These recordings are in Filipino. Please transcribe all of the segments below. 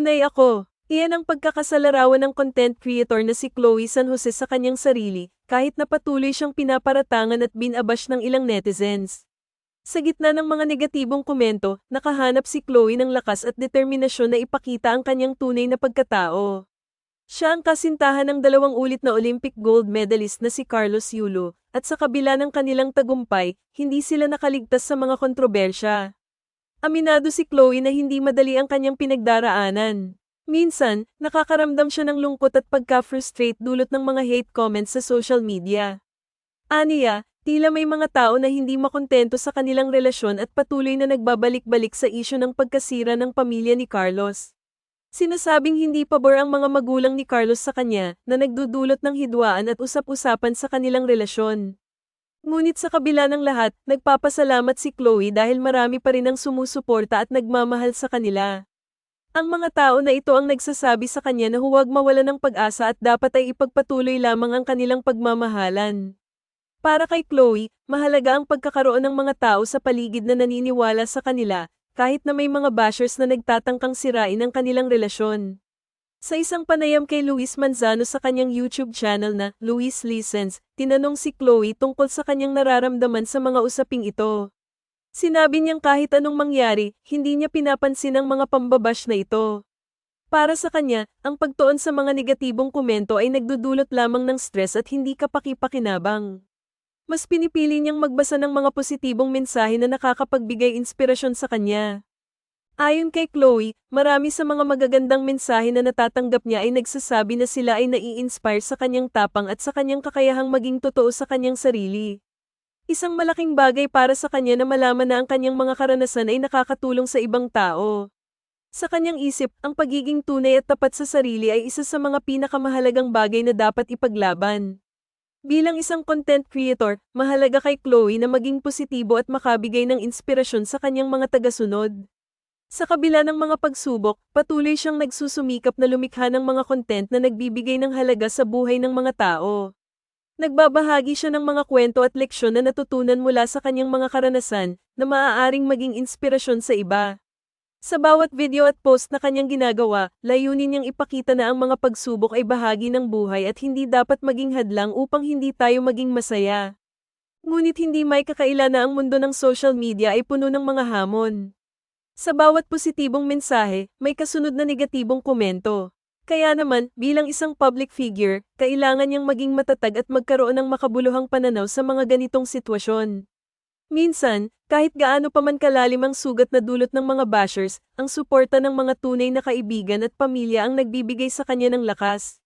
Tunay ako. Iyan ang pagkakasalarawan ng content creator na si Chloe San Jose sa kanyang sarili, kahit na patuloy siyang pinaparatangan at binabash ng ilang netizens. Sa gitna ng mga negatibong komento, nakahanap si Chloe ng lakas at determinasyon na ipakita ang kanyang tunay na pagkatao. Siya ang kasintahan ng dalawang ulit na Olympic gold medalist na si Carlos Yulo, at sa kabila ng kanilang tagumpay, hindi sila nakaligtas sa mga kontrobersya. Aminado si Chloe na hindi madali ang kanyang pinagdaraanan. Minsan, nakakaramdam siya ng lungkot at pagka-frustrate dulot ng mga hate comments sa social media. Aniya, tila may mga tao na hindi makontento sa kanilang relasyon at patuloy na nagbabalik-balik sa isyu ng pagkasira ng pamilya ni Carlos. Sinasabing hindi pabor ang mga magulang ni Carlos sa kanya na nagdudulot ng hidwaan at usap-usapan sa kanilang relasyon. Ngunit sa kabila ng lahat, nagpapasalamat si Chloe dahil marami pa rin ang sumusuporta at nagmamahal sa kanila. Ang mga tao na ito ang nagsasabi sa kanya na huwag mawala ng pag-asa at dapat ay ipagpatuloy lamang ang kanilang pagmamahalan. Para kay Chloe, mahalaga ang pagkakaroon ng mga tao sa paligid na naniniwala sa kanila, kahit na may mga bashers na nagtatangkang sirain ang kanilang relasyon. Sa isang panayam kay Luis Manzano sa kanyang YouTube channel na Luis Listens, tinanong si Chloe tungkol sa kanyang nararamdaman sa mga usaping ito. Sinabi niyang kahit anong mangyari, hindi niya pinapansin ang mga pambabash na ito. Para sa kanya, ang pagtuon sa mga negatibong komento ay nagdudulot lamang ng stress at hindi kapakipakinabang. Mas pinipili niyang magbasa ng mga positibong mensahe na nakakapagbigay inspirasyon sa kanya. Ayon kay Chloe, marami sa mga magagandang mensahe na natatanggap niya ay nagsasabi na sila ay nai-inspire sa kanyang tapang at sa kanyang kakayahang maging totoo sa kanyang sarili. Isang malaking bagay para sa kanya na malaman na ang kanyang mga karanasan ay nakakatulong sa ibang tao. Sa kanyang isip, ang pagiging tunay at tapat sa sarili ay isa sa mga pinakamahalagang bagay na dapat ipaglaban. Bilang isang content creator, mahalaga kay Chloe na maging positibo at makabigay ng inspirasyon sa kanyang mga tagasunod. Sa kabila ng mga pagsubok, patuloy siyang nagsusumikap na lumikha ng mga content na nagbibigay ng halaga sa buhay ng mga tao. Nagbabahagi siya ng mga kwento at leksyon na natutunan mula sa kanyang mga karanasan na maaaring maging inspirasyon sa iba. Sa bawat video at post na kanyang ginagawa, layunin niyang ipakita na ang mga pagsubok ay bahagi ng buhay at hindi dapat maging hadlang upang hindi tayo maging masaya. Ngunit hindi may kakaila na ang mundo ng social media ay puno ng mga hamon. Sa bawat positibong mensahe, may kasunod na negatibong komento. Kaya naman, bilang isang public figure, kailangan niyang maging matatag at magkaroon ng makabuluhang pananaw sa mga ganitong sitwasyon. Minsan, kahit gaano pa man kalalim ang sugat na dulot ng mga bashers, ang suporta ng mga tunay na kaibigan at pamilya ang nagbibigay sa kanya ng lakas.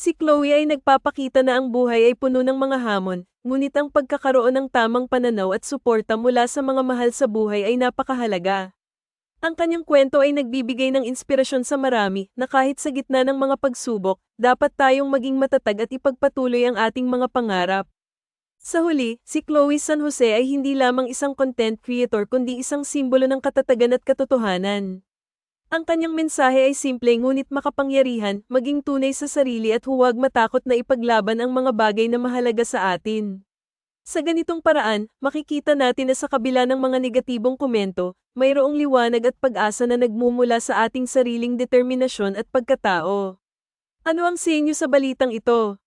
Si Chloe ay nagpapakita na ang buhay ay puno ng mga hamon, ngunit ang pagkakaroon ng tamang pananaw at suporta mula sa mga mahal sa buhay ay napakahalaga. Ang kanyang kwento ay nagbibigay ng inspirasyon sa marami na kahit sa gitna ng mga pagsubok, dapat tayong maging matatag at ipagpatuloy ang ating mga pangarap. Sa huli, si Chloe San Jose ay hindi lamang isang content creator kundi isang simbolo ng katatagan at katotohanan. Ang kanyang mensahe ay simple ngunit makapangyarihan, maging tunay sa sarili at huwag matakot na ipaglaban ang mga bagay na mahalaga sa atin. Sa ganitong paraan, makikita natin na sa kabila ng mga negatibong komento, mayroong liwanag at pag-asa na nagmumula sa ating sariling determinasyon at pagkatao. Ano ang sinyo sa balitang ito?